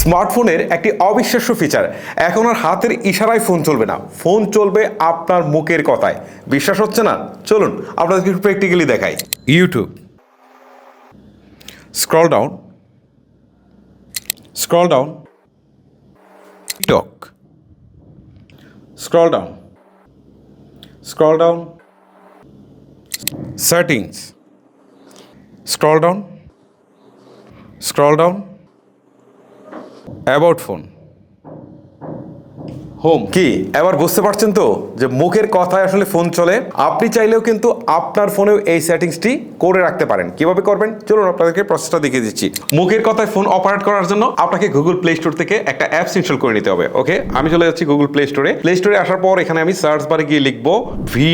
স্মার্টফোনের একটি অবিশ্বাস্য ফিচার এখন আর হাতের ইশারায় ফোন চলবে না। ফোন চলবে আপনার মুখের কথায়। বিশ্বাস হচ্ছে না? চলুন, আপনাদেরকে একটু প্র্যাকটিক্যালি দেখাই। YouTube scroll down scroll down TikTok scroll down scroll down settings scroll down scroll down about phone home কি? এবার বুঝতে পারছেন তো যে মুখের কথায় আসলে ফোন চলে। আপনি চাইলেও কিন্তু আপনার ফোনেও এই সেটিংসটি করে রাখতে পারেন। কীভাবে করবেন? চলুন আপনাদেরকে প্রসেসটা দেখিয়ে দিচ্ছি। মুখের কথায় ফোন অপারেট করার জন্য আপনাকে গুগল প্লে স্টোর থেকে একটা অ্যাপস ইনস্টল করে নিতে হবে ওকে আমি চলে যাচ্ছি গুগল প্লে স্টোরে প্লে স্টোরে আসার পর এখানে আমি সার্চ বারে গিয়ে লিখব ভি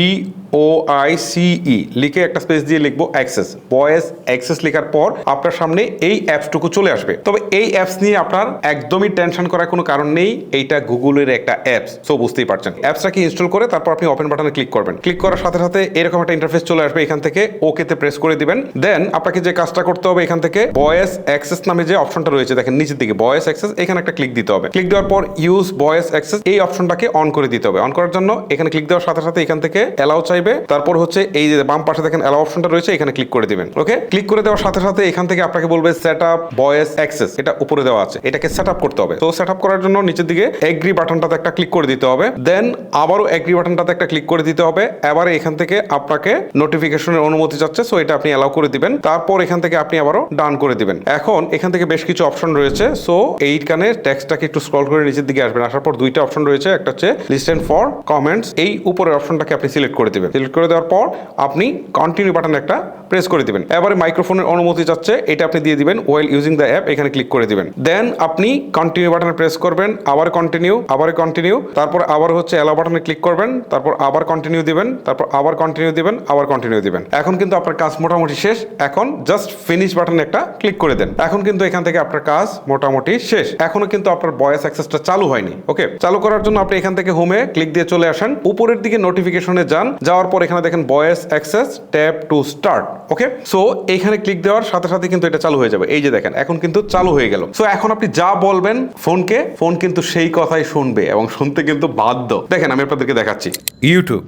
ও আই সিই লিখে একটা স্পেস দিয়ে লিখব অ্যাক্সেস বয়েস অ্যাক্সেস লেখার পর আপনার সামনে এই অ্যাপসটুকু চলে আসবে। তবে এই অ্যাপস নিয়ে আপনার একদমই টেনশন করার কোনো কারণ নেই, এইটা গুগলের একটা অ্যাপস সো বুঝতেই পারছেন। অ্যাপসটাকে ইনস্টল করে তারপর আপনি ওপেন বাটনে ক্লিক করবেন। ক্লিক করার সাথে সাথে এরকম একটা ইন্টারফেস চলে আসবে এখান থেকে ওকেতে প্রেস করে দিবেন। দেন আপনাকে যে কাজটা করতে হবে এখান থেকে ভয়েস অ্যাক্সেস নামে যে অপশনটা রয়েছে, দেখেন নিচের দিকে ভয়েস অ্যাক্সেস এখানে একটা ক্লিক দিতে হবে। ক্লিক দেওয়ার পর ইউজ ভয়েস অ্যাক্সেস এই অপশনটাকে অন করে দিতে হবে। অন করার জন্য এখানে ক্লিক দেওয়ার সাথে সাথে এখান থেকে অ্যালাউ চাইবে তারপর হচ্ছে এই যে বাম পাশে দেখেন অ্যালাউ অপশনটা রয়েছে, এখানে ক্লিক করে দিবেন। ওকে ক্লিক করে দেওয়ার সাথে সাথে এখান থেকে আপনাকে বলবে সেট আপ ভয়েস অ্যাক্সেস এটা উপরে দেওয়া আছে। এটাকে সেট আপ করতে হবে। তো সেট আপ করার জন্য নিচের দিকে এগ্রি বাটনটাতে একটা ক্লিক করে দিতে হবে। দেন আবারও এগ্রি বাটনটাতে একটা ক্লিক করে দিতে হবে। এবার এখান থেকে আপনাকে নোটিফিকেশনের অনুমতি চাচ্ছে সো এটা আপনি অ্যালাউ করে দিবেন। তারপর এখান থেকে আপনি আবারও ডান করে দিবেন। এখন এখান থেকে বেশ কিছু অপশন রয়েছে সো এইখানে টেক্সটটাকে একটু স্ক্রল করে নিচের দিকে আসবেন। আসার পর দুইটা অপশন রয়েছে, একটা হচ্ছে লিস্টেন ফর কমেন্টস এই উপরের অপশনটাকে আপনি সিলেক্ট করে দিবেন। সিলেক্ট করে দেওয়ার পর আপনি কন্টিনিউ বাটন একটা প্রেস করে দিবেন। এবারে মাইক্রোফোনের অনুমতি চাচ্ছে, এটা আপনি দিয়ে দিবেন ওয়েল ইউজিং দ্য অ্যাপ এখানে ক্লিক করে দিবেন। দেন আপনি কন্টিনিউ বাটনে প্রেস করবেন, আবার কন্টিনিউ আবার কন্টিনিউ তারপর আবার হচ্ছে অ্যালাউ বাটনে ক্লিক করবেন, তারপর আবার কন্টিনিউ দিবেন, তারপর আবার কন্টিনিউ দিবেন, আবার কন্টিনিউ দিবেন। এখন কিন্তু আপনার কাজ মোটামুটি শেষ, এখন জাস্ট ফিনিশ বাটনে একটা ক্লিক করে দেন। এখন কিন্তু এখান থেকে আপনার কাজ মোটামুটি শেষ। এখনও কিন্তু আপনার ভয়েস অ্যাক্সেসটা চালু হয়নি ওকে চালু করার জন্য আপনি এখান থেকে হোমে ক্লিক দিয়ে চলে আসেন। উপরের দিকে নোটিফিকেশনে যান, যাওয়ার পর এখানে দেখেন voice access tap to start, okay? So এখানে ক্লিক দেওয়ার সাথে সাথে কিন্তু এটা চালু হয়ে যাবে। এই যে দেখেন, এখন কিন্তু চালু হয়ে গেল। সো এখন আপনি যা বলবেন ফোনকে, ফোন কিন্তু সেই কথাই শুনবে এবং শুনতে কিন্তু বাধ্য। দেখেন, আমি আপনাদেরকে দেখাচ্ছি। YouTube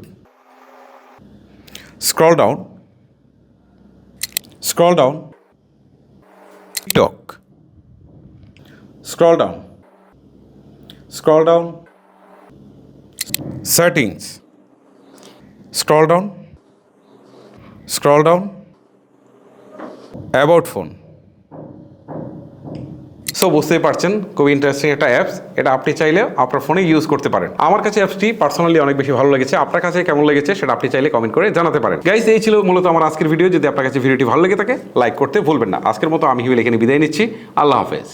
scroll down scroll down TikTok scroll down scroll down settings scroll down scroll down about phone so বুঝতেই পারছেন, খুবই ইন্টারেস্টিং একটা অ্যাপস এটা আপনি চাইলে আপনার ফোনে ইউজ করতে পারেন। আমার কাছে অ্যাপসটি পার্সোনালি অনেক বেশি ভালো লেগেছে। আপনার কাছে কেমন লেগেছে সেটা আপনি চাইলে কমেন্ট করে জানাতে পারেন। গাইস এই ছিল মূলত আমার আজকের ভিডিও যদি আপনার কাছে ভিডিওটি ভালো লেগে থাকে লাইক করতে ভুলবেন না। আজকের মতো আমি হিমেল এখানে বিদায় নিচ্ছি। আল্লাহ হাফেজ।